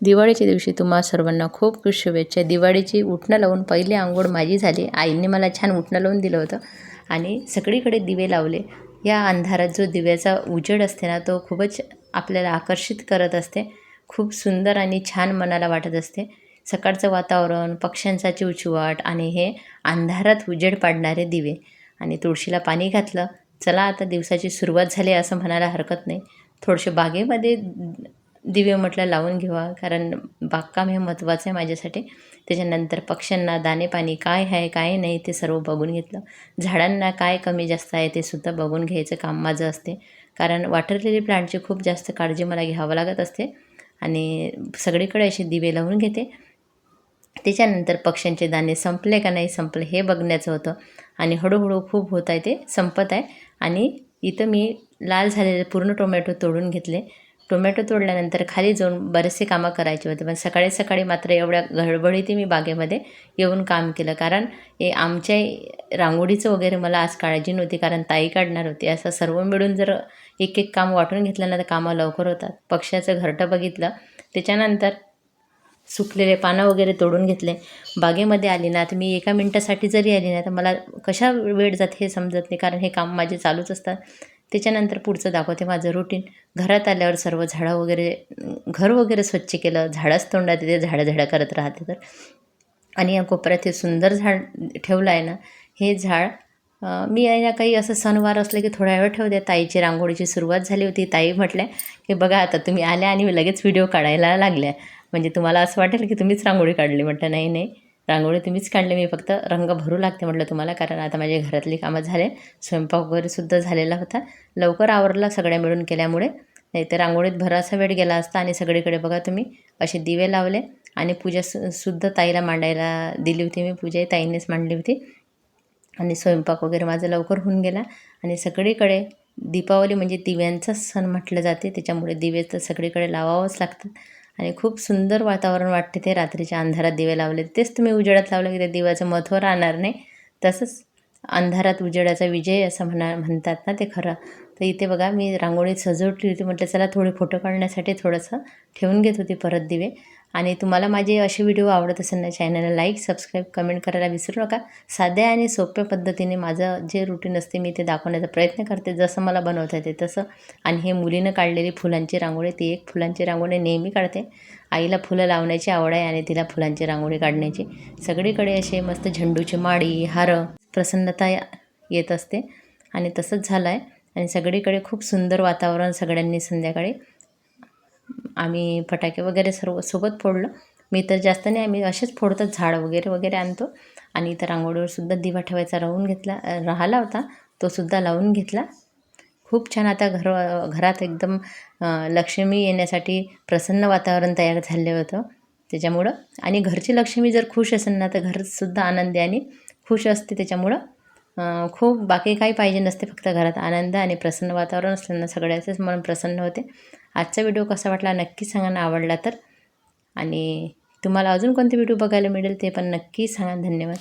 दिवाळीच्या दिवशी तुम्हा सर्वांना खूप खूप शुभेच्छा. दिवाळीची उठणं लावून पहिली आंघोळ माझी झाली. आईने मला छान उठणं लावून दिलं होतं. आणि सगळीकडे दिवे लावले. या अंधारात जो दिव्याचा उजेड असते ना तो खूपच आपल्याला आकर्षित करत असते. खूप सुंदर आणि छान मनाला वाटत असते. सकाळचं वातावरण पक्ष्यांचा चिवचिवाट आणि हे अंधारात उजेड पाडणारे दिवे. आणि तुळशीला पाणी घातलं. चला आता दिवसाची सुरुवात झाली असं म्हणायला हरकत नाही. थोडेसे बागेमध्ये दिवे म्हटलं लावून घ्यावा कारण बागकाम हे महत्त्वाचं आहे माझ्यासाठी. त्याच्यानंतर पक्ष्यांना दाणेपाणी काय आहे काय नाही ते सर्व बघून घेतलं. झाडांना काय कमी जास्त आहे ते सुद्धा बघून घ्यायचं काम माझं असते. कारण वॉटर लिली प्लांटची खूप जास्त काळजी मला घ्यावं लागत असते. आणि सगळीकडे असे दिवे लावून घेते. त्याच्यानंतर पक्ष्यांचे दाणे संपले का नाही संपले हे बघण्याचं होतं. आणि हळूहळू खूप होत आहे ते संपत आहे. आणि इथं मी लाल झालेले पूर्ण टोमॅटो तोडून घेतले. टोमॅटो तोडल्यानंतर खाली जाऊन बरेचसे कामं करायचे होते. पण सकाळी सकाळी मात्र एवढ्या गडबडीत मी बागेमध्ये येऊन काम केलं. कारण हे आमच्या रांगोळीचं वगैरे मला आज काळजी नव्हती कारण ताई काढणार होती. असं सर्व मिळून जर एक एक काम वाटून घेतलं ना तर कामं लवकर होतात. पक्ष्याचं घरटं बघितलं. त्याच्यानंतर सुकलेले पानं वगैरे तोडून घेतले. बागेमध्ये आली ना तर मी एका मिनटासाठी जरी आली ना तर मला कशा वेळ जात हे समजत नाही. कारण हे काम माझे चालूच असतात. त्याच्यानंतर पुढचं दाखवते माझं रुटीन घरात आल्यावर सर्व झाडं वगैरे घर वगैरे स्वच्छ केलं झाडंच तोंडात येते झाडं झाडं करत राहते तर. आणि या कोपऱ्यात हे सुंदर झाड ठेवलं आहे ना हे झाड मी या काही असं सणवार असले की थोड्या वेळ ठेवते. ताईची रांगोळीची सुरुवात झाली होती. ताई म्हटल्या की बघा आता तुम्ही आल्या आणि लगेच व्हिडिओ काढायला लागल्या. म्हणजे तुम्हाला असं वाटेल की तुम्हीच रांगोळी काढली. म्हटलं नाही नाही. रांगोळी तुम्हीच काढली. मी फक्त रंग भरू लागते म्हटलं तुम्हाला कारण आता माझ्या घरातली कामं झाले स्वयंपाक वगैरेसुद्धा झालेला होता. लवकर आवरला सगळ्या मिळून केल्यामुळे. नाही तर रांगोळीत भरासा वेळ गेला असता आणि सगळीकडे बघा तुम्ही असे दिवे लावले आणि पूजा सुद्धा ताईला मांडायला दिली होती मी. पूजाही ताईनेच मांडली होती. आणि स्वयंपाक वगैरे माझा लवकर होऊन गेला. आणि सगळीकडे दीपावली म्हणजे दिव्यांचाच सण म्हटलं जाते. त्याच्यामुळे दिवे तर सगळीकडे लावावंच लागतात. आणि खूप सुंदर वातावरण वाटते ते रात्रीच्या अंधारात दिवे लावले. तेच तुम्ही उजेडात लावलं की त्या दिव्याचं महत्त्व राहणार नाही. तसंच अंधारात उजेडाचा विजय असं म्हणा म्हणतात ना ते खरं. तर इथे बघा मी रांगोळी सजवली होती. म्हटलं चला थोडे फोटो काढण्यासाठी थोडंसं ठेवून घेत होती परत दिवे. आणि तुम्हाला माझे असे व्हिडिओ आवडत असेल ना चॅनलला लाईक सबस्क्राईब कमेंट करायला विसरू नका. साध्या आणि सोप्या पद्धतीने माझं जे रुटीन असते मी ते दाखवण्याचा प्रयत्न करते. जसं मला बनवता येते तसं. आणि हे मुलीनं काढलेली फुलांची रांगोळी ती एक फुलांची रांगोळी नेहमी काढते. आईला फुलं लावण्याची आवड आहे आणि तिला फुलांची रांगोळी काढण्याची. सगळीकडे असे मस्त झेंडूची माळी हारं प्रसन्नता येत असते. आणि तसंच झालं आहे आणि सगळीकडे खूप सुंदर वातावरण सगळ्यांनी संध्याकाळी. आम्ही फटाके वगैरे सर्व सोबत फोडलं. मी तर जास्त नाही आम्ही असेच फोडतात झाड वगैरे वगैरे आणतो. आणि इथं रांगोळीवर सुद्धा दिवा ठेवायचा राहून घेतला राहिला होता. तो सुद्धा लावून घेतला. खूप छान आता घर घरात एकदम लक्ष्मी येण्यासाठी प्रसन्न वातावरण तयार झाले होतं त्याच्यामुळं. आणि घरची लक्ष्मी जर खुश असेल ना तर घरसुद्धा आनंदी आणि खुश असते त्याच्यामुळं. खूप बाकी काही पाहिजे नसते फक्त घरात आनंद आणि प्रसन्न वातावरण असल्यानं सगळ्याचेच मन प्रसन्न होते. आजचा व्हिडिओ कसा वाटला नक्की सांगा ना आवडला तर. आणि तुम्हाला अजून कोणते व्हिडिओ बघायला मिळेल ते पण नक्की सांगा. धन्यवाद.